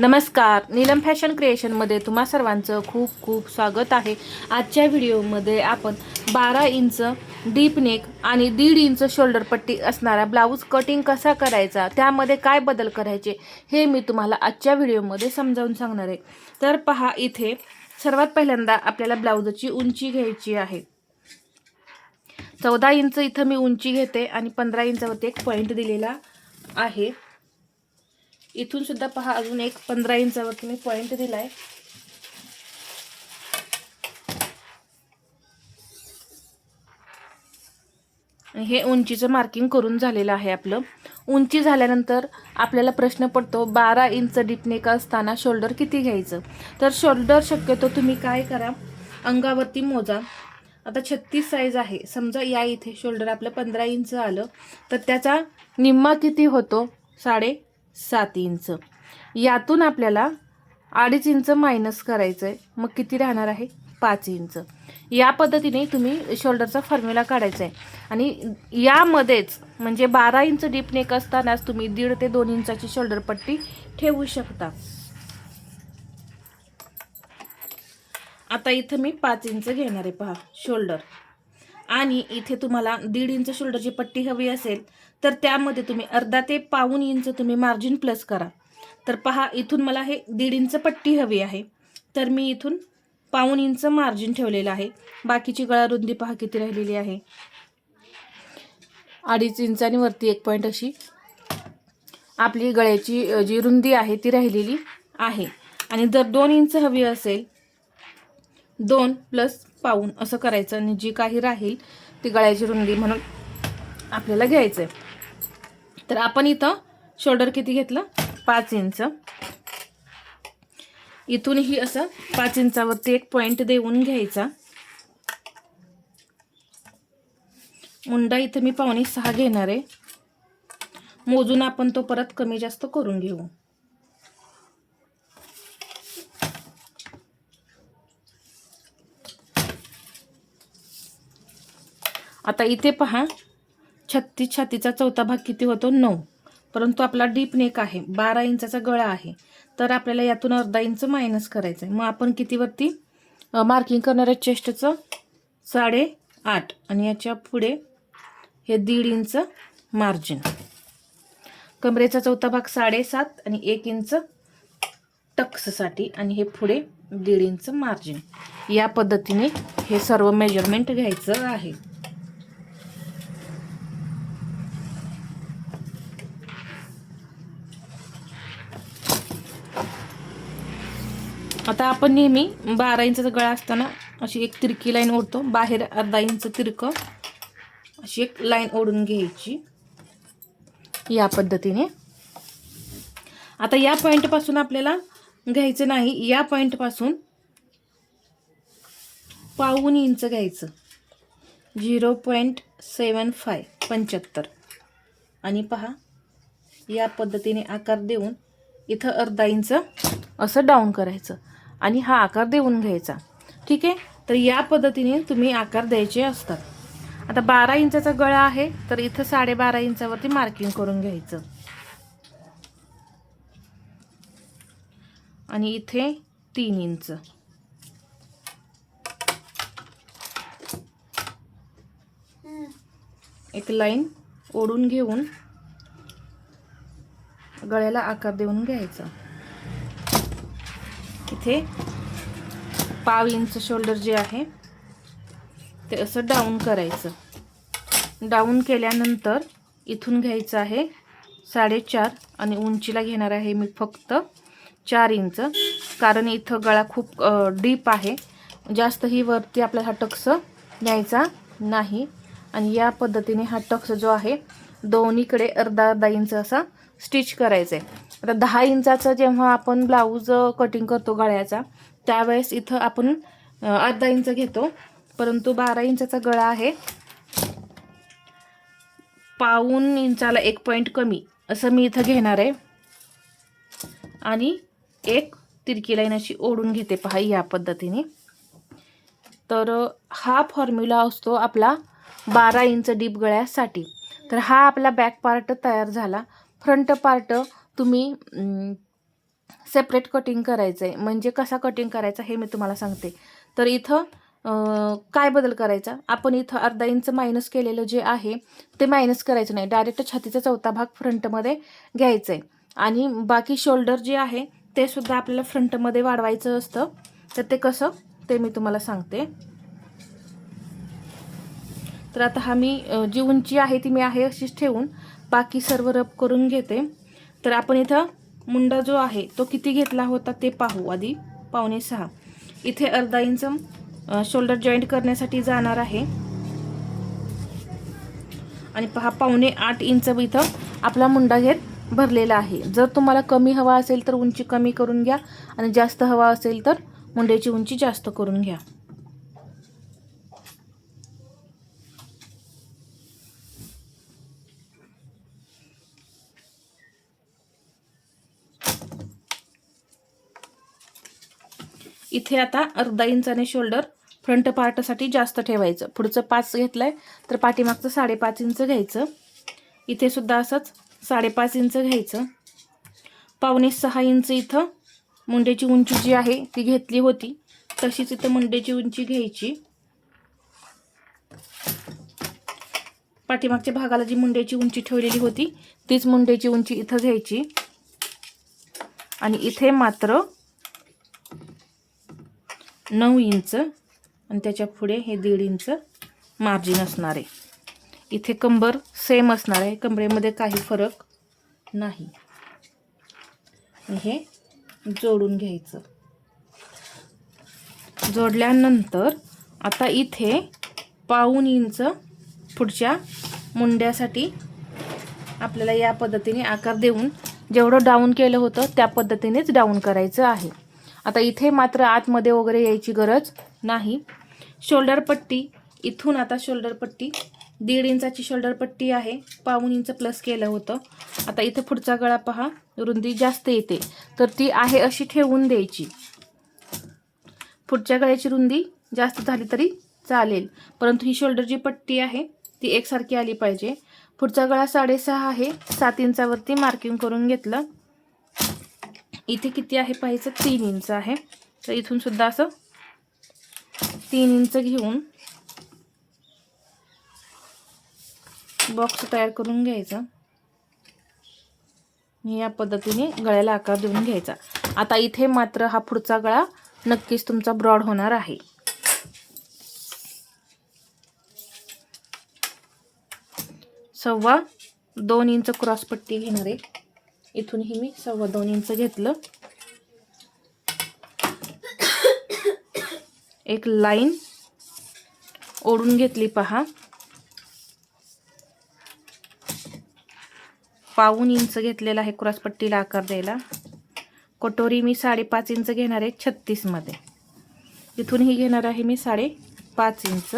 नमस्कार. नीलम फॅशन क्रिएशनमध्ये तुम्हा सर्वांचं खूप खूप स्वागत आहे. आजच्या व्हिडिओमध्ये आपण बारा इंच डीप नेक आणि दीड इंच शोल्डर पट्टी असणारा ब्लाऊज कटिंग कसा करायचा त्यामध्ये काय बदल करायचे हे मी तुम्हाला आजच्या व्हिडिओमध्ये समजावून सांगणार आहे. तर पहा इथे सर्वात पहिल्यांदा आपल्याला ब्लाऊजची उंची घ्यायची आहे. चौदा इंच इथं मी उंची घेते आणि पंधरा इंचावरती एक पॉईंट दिलेला आहे. इथून सुद्धा पहा अजून एक पंधरा इंचावरती मी पॉईंट दिलाय. आहे हे उंचीचं मार्किंग करून झालेलं आहे आपलं. उंची झाल्यानंतर आपल्याला प्रश्न पडतो बारा इंच डिपनेक असताना शोल्डर किती घ्यायचं? तर शोल्डर शक्यतो तुम्ही काय करा अंगावरती मोजा. आता छत्तीस साईज आहे. समजा या इथे शोल्डर आपलं पंधरा इंच आलं तर त्याचा निम्मा किती होतो? साडे सात इंच. यातून आपल्याला अडीच इंच मायनस करायचं आहे मग किती राहणार आहे? पाच इंच. या पद्धतीने तुम्ही शोल्डरचा फॉर्म्युला काढायचा आहे आणि यामध्येच म्हणजे बारा इंच डीप नेक असतानाच तुम्ही दीड ते दोन इंचाची शोल्डर पट्टी ठेवू शकता. आता इथं मी पाच इंच घेणार आहे पहा शोल्डर आणि इथे तुम्हाला दीड इंच शोल्डरची पट्टी हवी असेल तर त्यामध्ये तुम्ही अर्धा ते पाऊन इंच तुम्ही मार्जिन प्लस करा. तर पहा इथून मला हे दीड इंच पट्टी हवी आहे. तर मी इथून पाऊन इंच मार्जिन ठेवलेलं आहे. बाकीची गळा रुंदी पहा किती राहिलेली आहे. अडीच इंच आणि वरती एक पॉईंट अशी. आपली गळ्याची जी रुंदी आहे ती राहिलेली आहे. आणि जर दोन इंच हवी असेल दोन प्लस पाऊन असं करायचं आणि जी काही राहील ती गळ्याची रुंदी म्हणून आपल्याला घ्यायचं आहे तर आपण इथं शोल्डर किती घेतलं? पाच इंच इथूनही असं पाच इंचावरती एक पॉईंट देऊन घ्यायचा. मुंडा इथं मी पावणे सहा घेणार आहे. मोजून आपण तो परत कमी जास्त करून घेऊ. आता इथे पहा छत्तीस छातीचा चौथा भाग किती होतो? नऊ. परंतु आपला डीप नेक आहे बारा इंचाचा गळा आहे. तर आपल्याला यातून अर्धा इंच मायनस करायचं आहे मग आपण कितीवरती? मार्किंग करणार आहे चेस्टचं साडे आठ आणि याच्यापुढे हे दीड इंच मार्जिन कमरेचा चौथा भाग साडेसात आणि एक इंच टक्ससाठी. आणि हे पुढे दीड इंच मार्जिन या पद्धतीने हे सर्व मेजरमेंट घ्यायचं आहे. आता आपण नेहमी बारा इंचाचा गळा असताना अशी एक तिरकी लाईन ओढतो. बाहेर अर्धा इंच तिरकं अशी एक लाईन ओढून घ्यायची. या पद्धतीने. आता या पॉईंटपासून आपल्याला घ्यायचं नाही. या पॉईंटपासून पाऊन इंच घ्यायचं. झिरो पॉईंट सेवन फाय पंच्याहत्तर. आणि पहा या पद्धतीने आकार देऊन इथं अर्धा इंच असं डाऊन करायचं. आणि हा आकार देऊन घ्यायचा. ठीक आहे? तर या पद्धतीने तुम्ही आकार द्यायचे असतात. आता बारा इंचाचा गळा आहे तर इथं साडेबारा इंचावरती मार्किंग करून घ्यायचं. आणि इथे तीन इंच. एक लाईन ओढून घेऊन गळ्याला आकार देऊन घ्यायचा. इथे पाव इंच शोल्डर जे आहे ते असं डाऊन करायचं. डाऊन केल्यानंतर इथून घ्यायचं आहे साडेचार आणि उंचीला घेणार आहे मी फक्त चार इंच. कारण इथं गळा खूप डीप आहे. जास्तही वरती आपला हा टक्स द्यायचा नाही. आणि या पद्धतीने हा टक्स जो आहे दोन्हीकडे अर्धा अर्धा इंच असा स्टिच करायचं आहे आता दहा इंचाचं जेव्हा आपण ब्लाऊज कटिंग करतो गळ्याचा त्यावेळेस इथं आपण अर्धा इंच घेतो. परंतु बारा इंचाचा गळा आहे. पाऊन इंचाला एक पॉईंट कमी असं मी इथं घेणार आहे. आणि एक तिरकी लाईन अशी ओढून घेते पहा या पद्धतीने. तर हा फॉर्म्युला असतो आपला बारा इंच डीप गळ्यासाठी. तर हा आपला बॅक पार्ट तयार झाला. फ्रंट पार्ट तुम्ही सेपरेट कटिंग करायचं आहे म्हणजे कसा कटिंग करायचा हे मी तुम्हाला सांगते. तर इथं काय बदल करायचा? आपण इथं अर्धा इंच मायनस केलेलं जे आहे ते मायनस करायचं नाही. डायरेक्ट छातीचा चौथा भाग फ्रंटमध्ये घ्यायचा आहे आणि बाकी शोल्डर जे आहे ते सुद्धा आपल्याला फ्रंटमध्ये वाढवायचं असतं. तर ते कसं? ते मी तुम्हाला सांगते. तर आता हा मी जी उंची आहे ती मी आहे अशीच ठेवून बाकी सर्व रब करून घेते. तर आपण इथं मुंडा जो आहे तो किती घेतला होता ते पाहू. आधी पावणे सहा. इथे अर्धा इंच शोल्डर जॉईंट करण्यासाठी जाणार आहे. आणि पहा पावणे आठ इंच इथं आपला मुंडा घेत भरलेला आहे. जर तुम्हाला कमी हवा असेल तर उंची कमी करून घ्या आणि जास्त हवा असेल तर मुंड्याची उंची जास्त करून घ्या. इथे आता अर्धा इंचाने शोल्डर फ्रंट पार्टसाठी जास्त ठेवायचं. पुढचं पाच घेतलंय तर पाठीमागचं साडेपाच इंच घ्यायचं. इथे सुद्धा असंच साडेपाच इंच घ्यायचं. पावणे सहा इंच इथं मुंड्याची उंची जी आहे ती घेतली होती. तशीच इथं मुंड्याची उंची घ्यायची. पाठीमागच्या भागाला जी मुंड्याची उंची ठेवलेली होती तीच मुंड्याची उंची इथं घ्यायची. आणि इथे मात्र नऊ इंच आणि त्याच्या पुढे हे दीड इंच मार्जिन असणार आहे. इथे कंबर सेम असणार आहे. कंबरेमध्ये काही फरक नाही. हे जोडून घ्यायचं. जोडल्यानंतर आता इथे पाऊन इंच पुढच्या मुंड्यासाठी आपल्याला या पद्धतीने आकार देऊन जेवढं डाऊन केलं होतं त्या पद्धतीनेच डाऊन करायचं आहे. आता इथे मात्र आतमध्ये वगैरे यायची गरज नाही. शोल्डर पट्टी इथून आता शोल्डर पट्टी दीड इंचाची शोल्डर पट्टी आहे पाऊन इंच प्लस केलं होतं. आता इथे पुढचा गळा पहा रुंदी जास्त येते तर ती आहे अशी ठेवून द्यायची. पुढच्या गळ्याची रुंदी जास्त झाली तरी चालेल परंतु ही शोल्डर जी पट्टी आहे ती एकसारखी आली पाहिजे. पुढचा गळा साडेसहा आहे सात इंचावरती मार्किंग करून घेतलं. इथे किती आहे पाहायचं? तीन इंच आहे. तर इथून सुद्धा असं तीन इंच घेऊन बॉक्स तयार करून घ्यायचा. या पद्धतीने गळ्याला आकार देऊन घ्यायचा. आता इथे मात्र हा पुढचा गळा नक्कीच तुमचा ब्रॉड होणार आहे. सव्वा दोन इंच क्रॉस पट्टी घेणार आहे इथूनही मी सव्वा दोन इंच घेतलं. एक लाईन ओढून घेतली पहा. पाऊन इंच घेतलेला आहे क्रॉसपट्टीला आकार द्यायला. कटोरी मी साडेपाच इंच घेणार आहे छत्तीसमध्ये. इथूनही घेणार आहे मी साडेपाच इंच.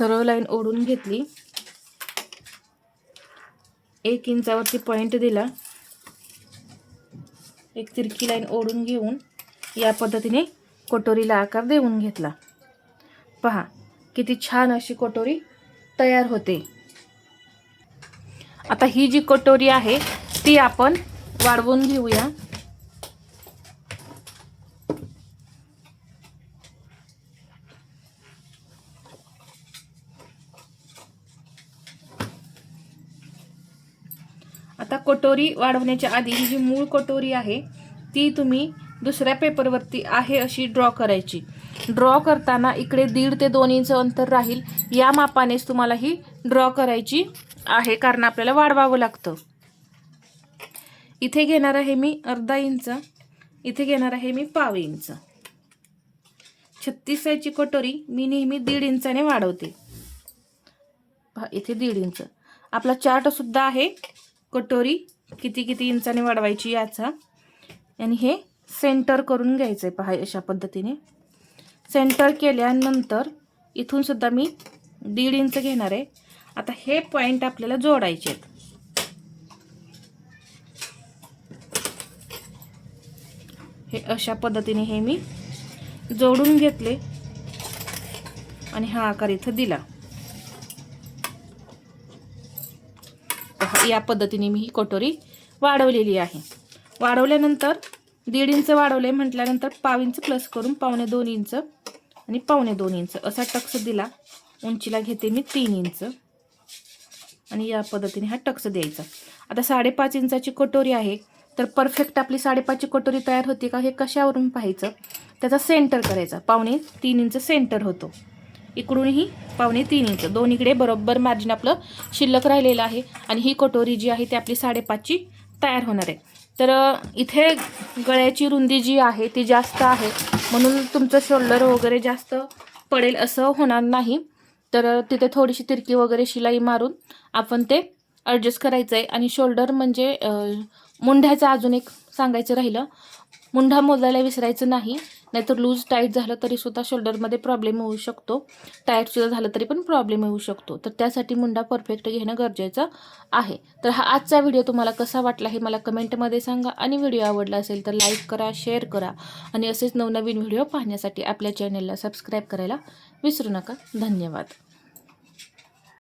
सरळ लाईन ओढून घेतली. एक इंचावरती पॉईंट दिला. एक तिरकी लाईन ओढून घेऊन या पद्धतीने कटोरीला आकार देऊन घेतला. पहा किती छान अशी कटोरी तयार होते. आता ही जी कटोरी आहे ती आपण वाढवून घेऊया आता कटोरी वाढवण्याच्या आधी ही जी मूळ कटोरी आहे ती तुम्ही दुसऱ्या पेपरवरती आहे अशी ड्रॉ करायची. ड्रॉ करताना इकडे दीड ते दोन इंच अंतर राहील या मापानेच तुम्हाला ही ड्रॉ करायची आहे कारण आपल्याला वाढवावं लागतं. इथे घेणार आहे मी अर्धा इंच इथे घेणार आहे मी पाव इंच. छत्तीस कटोरी मी नेहमी दीड इंचाने वाढवते. इथे दीड इंच. आपला चार्टसुद्धा आहे कटोरी किती किती इंचाने वाढवायची याचा. आणि हे सेंटर करून घ्यायचं आहे पहा अशा पद्धतीने. सेंटर केल्यानंतर इथून सुद्धा मी दीड इंच घेणार आहे. आता हे पॉईंट आपल्याला जोडायचे आहेत. हे अशा पद्धतीने हे मी जोडून घेतले. आणि हा आकार इथं दिला. या पद्धतीने मी ही कटोरी वाढवलेली आहे. वाढवल्यानंतर दीड इंच वाढवले म्हटल्यानंतर पाव इंच प्लस करून पावणे दोन इंच आणि पावणे दोन इंच असा टक्स दिला. उंचीला घेते मी तीन इंच. आणि या पद्धतीने हा टक्स द्यायचा. आता साडेपाच इंचाची कटोरी आहे. तर परफेक्ट आपली साडेपाचची कटोरी तयार होती का हे कशावरून पाहायचं? त्याचा सेंटर करायचा. पावणे तीन इंच सेंटर होतो. इकडूनही पावणे तीन इंच. दोन्हीकडे बरोबर मार्जिन आपलं शिल्लक राहिलेलं आहे आणि ही कटोरी जी आहे ती आपली साडेपाचची तयार होणार आहे. तर इथे गळ्याची रुंदी जी आहे ती जास्त आहे. म्हणून तुमचं शोल्डर वगैरे जास्त पडेल असं होणार नाही. तर तिथे थोडीशी तिरकी वगैरे शिलाई मारून आपण ते ॲडजस्ट करायचं आहे आणि शोल्डर म्हणजे मुंढ्याचं अजून एक सांगायचं राहिलं. मुंढा मोजायला विसरायचं नाही. नाहीतर लूज टाईट झालं तरी सुद्धा शोल्डरमध्ये प्रॉब्लेम होऊ शकतो. टाईटसुद्धा झालं तरी पण प्रॉब्लेम येऊ शकतो. तर त्यासाठी मुंडा परफेक्ट घेणं गरजेचं आहे. तर हा आजचा व्हिडिओ तुम्हाला कसा वाटला हे मला कमेंटमध्ये सांगा. आणि व्हिडिओ आवडला असेल तर लाईक करा शेअर करा. आणि असेच नवनवीन व्हिडिओ पाहण्यासाठी आपल्या चॅनलला सबस्क्राईब करायला विसरू नका. धन्यवाद.